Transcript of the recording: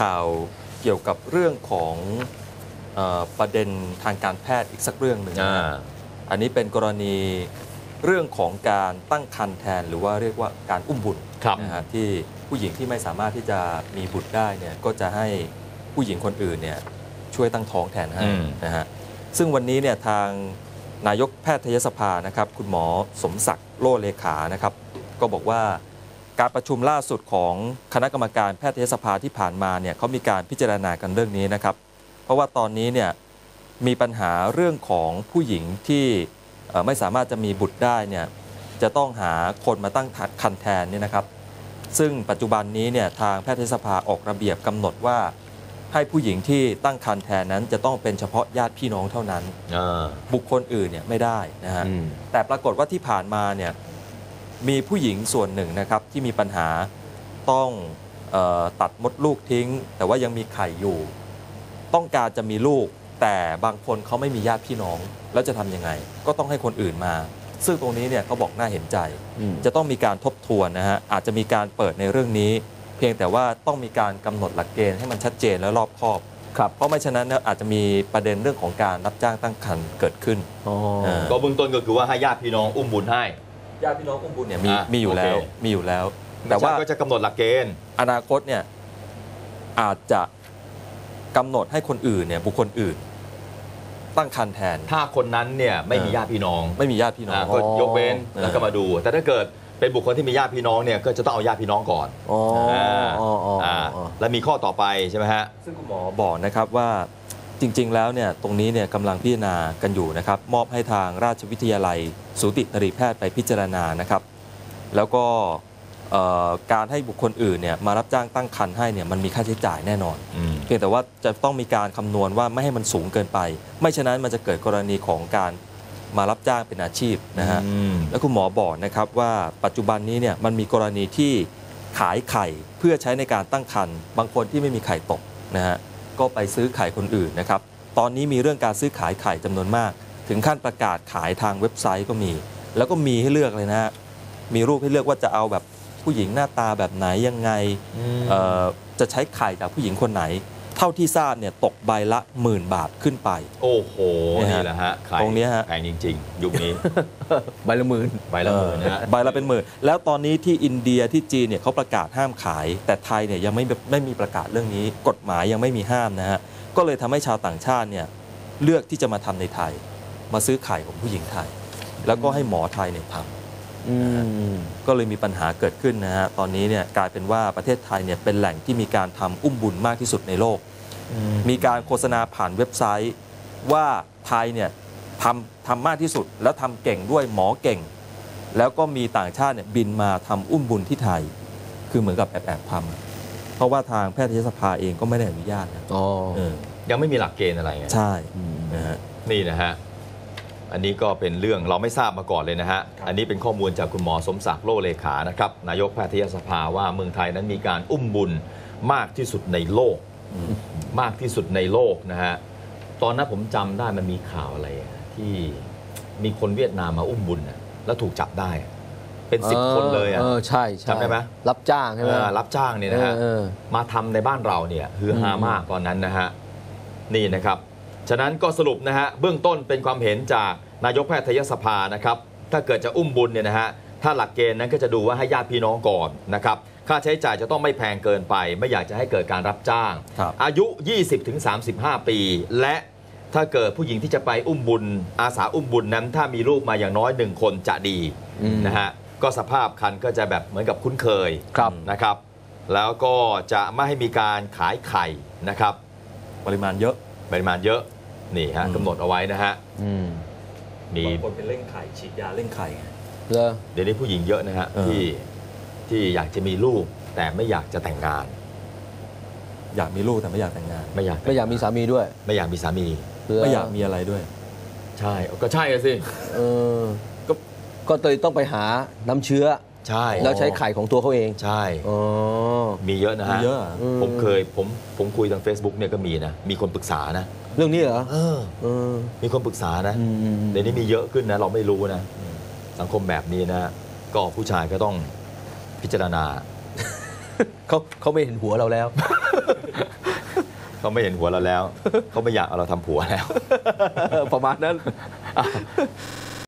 ข่าวเกี่ยวกับเรื่องของเออประเด็นทางการแพทย์อีกสักเรื่องหนึ่งนะอ่าฮะอันนี้เป็นกรณีเรื่องของการตั้งครรภ์แทน หรือว่าเรียกว่าการอุ้มบุตรครับนะฮะที่ผู้หญิงที่ไม่สามารถที่จะมีบุตรได้เนี่ยก็จะให้ผู้หญิงคนอื่นเนี่ยช่วยตั้งท้องแทนให้อืมนะฮะซึ่งวันนี้เนี่ยทางนายกแพทยสภานะครับ คุณหมอสมศักดิ์โลเลขานะครับ ก็บอกว่า การประชุมล่าสุดของคณะกรรมการแพทยสภาที่ผ่านมาเนี่ยเขามีการพิจารณากันเรื่องนี้นะครับ เพราะว่าตอนนี้เนี่ยมีปัญหาเรื่องของผู้หญิงที่เอ่อไม่สามารถจะมีบุตรได้เนี่ยจะต้องหาคนมาตั้งคันแทนเนี่ยนะครับ ซึ่งปัจจุบันนี้เนี่ยทางแพทยสภาออกระเบียบกำหนดว่าให้ผู้หญิงที่ตั้งครรภ์แทนนั้นจะต้องเป็นเฉพาะญาติพี่น้องเท่านั้นอ่าบุคคลอื่นเนี่ยไม่ได้นะฮะอืมแต่ปรากฏว่าที่ผ่านมาเนี่ย มีผู้หญิงส่วนหนึ่งนะครับที่มีปัญหาต้องเออตัดมดลูกทิ้ง แต่ว่ายังมีไข่อยู่ ต้องการจะมีลูก แต่บางคนเขาไม่มีญาติพี่น้อง แล้วจะทำยังไง ก็ต้องให้คนอื่นมา ซึ่งตรงนี้เนี่ยเขาบอกน่าเห็นใจอืมจะต้องมีการทบทวนนะฮะอาจจะมีการเปิดในเรื่องนี้ เพียงแต่ว่าต้องมีการกำหนดหลักเกณฑ์ให้มันชัดเจนและรอบคอบครับเพราะไม่ฉะนั้นเนี่ยอาจจะมีประเด็นเรื่องของการรับจ้างตั้งครรภ์เกิดขึ้นอ๋อเออก็เบื้องต้นก็คือว่าให้ญาติพี่น้องอุ้มบุญให้ ญาติพี่น้องอุ้มบุญเนี่ยมีอะมีอยู่แล้วโอเค มีอยู่แล้ว แต่แต่ว่าว่าก็จะกำหนดหลักเกณฑ์ อนาคตเนี่ยอาจจะกำหนดให้คนอื่นเนี่ยบุคคลอื่น ตั้งคันแทน ถ้าคนนั้นเนี่ยไม่มีเออ ญาติพี่น้องไม่มีญาติพี่น้องอ่าก็ยกเว้นเออ แล้วก็มาดู แต่ถ้าเกิดเป็นบุคคลที่มีญาติพี่น้องเนี่ยก็จะต้องเอาญาติพี่น้องก่อนอ๋ออ๋ออ๋ออ่าอ๋อแล้วมีข้อต่อไปใช่ไหมฮะ ซึ่งคุณหมอบอกนะครับว่า จริง ๆ แล้วเนี่ยตรงนี้เนี่ยกำลังพิจารณากันอยู่นะครับมอบให้ทางราชวิทยาลัย สูตินรีแพทย์ไปพิจารณานะครับ แล้วก็เอ่อการให้บุคคลอื่นเนี่ยมารับจ้างตั้งคันให้เนี่ยมันมีค่าใช้จ่ายแน่นอนอืมเพียงแต่ว่าจะต้องมีการคำนวณว่าไม่ให้มันสูงเกินไป ไม่ฉะนั้นมันจะเกิดกรณีของการมารับจ้างเป็นอาชีพนะฮะอืมแล้วคุณหมอบอกนะครับว่าปัจจุบันนี้เนี่ยมันมีกรณีที่ขายไข่เพื่อใช้ในการตั้งครรภ์บางคนที่ไม่มีไข่ตกนะฮะ ก็ไปซื้อไข่คนอื่นนะครับ ตอนนี้มีเรื่องการซื้อขายไข่จำนวนมาก ถึงขั้นประกาศขายทางเว็บไซต์ก็มี แล้วก็มีให้เลือกเลยนะฮะมีรูปให้เลือกว่าจะเอาแบบผู้หญิงหน้าตาแบบไหนยังไงเอ่อจะใช้ไข่จากผู้หญิงคนไหน เท่าที่ทราบเนี่ยตกใบละหมื่นบาทขึ้นไป โอ้โหเนี่ยฮะนี่แหละฮะไข่ตรงเนี้ยฮะ แพงจริง ๆ ยุคนี้ ใบละหมื่น ใบละหมื่นนะฮะ ใบละเป็นหมื่น แล้วตอนนี้ที่อินเดียที่จีนเนี่ยเขาประกาศห้ามขาย แต่ไทยเนี่ยยังไม่ไม่มีประกาศเรื่องนี้ กฎหมายยังไม่มีห้ามนะฮะ ก็เลยทำให้ชาวต่างชาติเนี่ยเลือกที่จะมาทำในไทย มาซื้อไข่ของผู้หญิงไทย แล้วก็ให้หมอไทยเนี่ยทำอืม ก็เลยมีปัญหาเกิดขึ้นนะฮะตอนนี้เนี่ยกลายเป็นว่าประเทศไทยเนี่ยเป็นแหล่งที่มีการทำอุ้มบุญมากที่สุดในโลก มีการโฆษณาผ่านเว็บไซต์ว่าไทยเนี่ยทำทำมากที่สุด แล้วทำเก่งด้วยหมอเก่ง แล้วก็มีต่างชาติเนี่ยบินมาทำอุ้มบุญที่ไทย คือเหมือนกับแอบแอบๆทำอะเพราะว่าทางแพทยสภาเองก็ไม่ได้อนุญาตนะอ๋อเออยังไม่มีหลักเกณฑ์อะไรไงใช่อืมนะฮะนี่นะฮะ อันนี้ก็เป็นเรื่องเราไม่ทราบมาก่อนเลยนะฮะครับอันนี้เป็นข้อมูลจากคุณหมอสมศักดิ์โลเลขานะครับนายกแพทยสภาว่าเมืองไทยนั้นมีการอุ้มบุญมากที่สุดในโลกอืมมากที่สุดในโลกนะฮะ ตอนนั้นผมจำได้มันมีข่าวอะไรอะที่มีคนเวียดนามมาอุ้มบุญอะแล้วถูกจับได้อะเป็นสิบคนเลยอะเออใช่ใช่จำได้ไหมรับจ้างใช่ไหมเออรับจ้างเนี่ยนะฮะเออมาทำในบ้านเราเนี่ยฮือฮาอืมมากตอนนั้นนะฮะนี่นะครับ ฉะนั้นก็สรุปนะฮะเบื้องต้นเป็นความเห็นจากนายกแพทยสภานะครับถ้าเกิดจะอุ้มบุญเนี่ยนะฮะถ้าหลักเกณฑ์นั้นก็จะดูว่าให้ญาติพี่น้องก่อนนะครับค่าใช้จ่ายจะต้องไม่แพงเกินไป ไม่อยากจะให้เกิดการรับจ้าง ครับอายุ 20-35 ปี และถ้าเกิดผู้หญิงที่จะไปอุ้มบุญ อาสาอุ้มบุญนั้น ถ้ามีลูกมาอย่างน้อยหนึ่งคนจะดีอืม นะฮะก็สภาพคันก็จะแบบเหมือนกับคุ้นเคย ครับนะครับ แล้วก็จะไม่ให้มีการขายไข่นะครับ ปริมาณเยอะ ปริมาณเยอะ นี่ฮะอืมกำหนดเอาไว้นะฮะอืมมีบางคนเป็นเร่งไข่ฉีดยาเร่งไข่ไงเหรอเดี๋ยวนี้ผู้หญิงเยอะนะฮะเออ ที่ที่อยากจะมีลูก แต่ไม่อยากจะแต่งงาน อยากมีลูกแต่ไม่อยากแต่งงาน ไม่อยากแต่งไม่อยากมีสามีด้วยไม่อยากมีสามีเหรไม่อยากมีอะไรด้วย ใช่ก็ใช่อะสิ เออก็ ก็เลยต้องไปหาน้ำเชื้อ ใช่แล้วใช้ไข่ของตัวเขาเองใช่ อ๋อ มีเยอะนะมีฮะ เยอะอะอืผมเคยผมผมคุยทาง Facebook เนี่ยก็มีนะ มีคนปรึกษานะ เรื่องนี้เหรอเออเออ มีคนปรึกษานะอืมอืมอืม เดี๋ยวนี้มีเยอะขึ้นนะ เราไม่รู้นะ สังคมแบบนี้นะ ก็ผู้ชายก็ต้องพิจารณา เขาเขาไม่เห็นหัวเราแล้ว เขาไม่เห็นหัวเราแล้ว เขาไม่อยากเอาเราทำผัวแล้ว ประมาณนั้น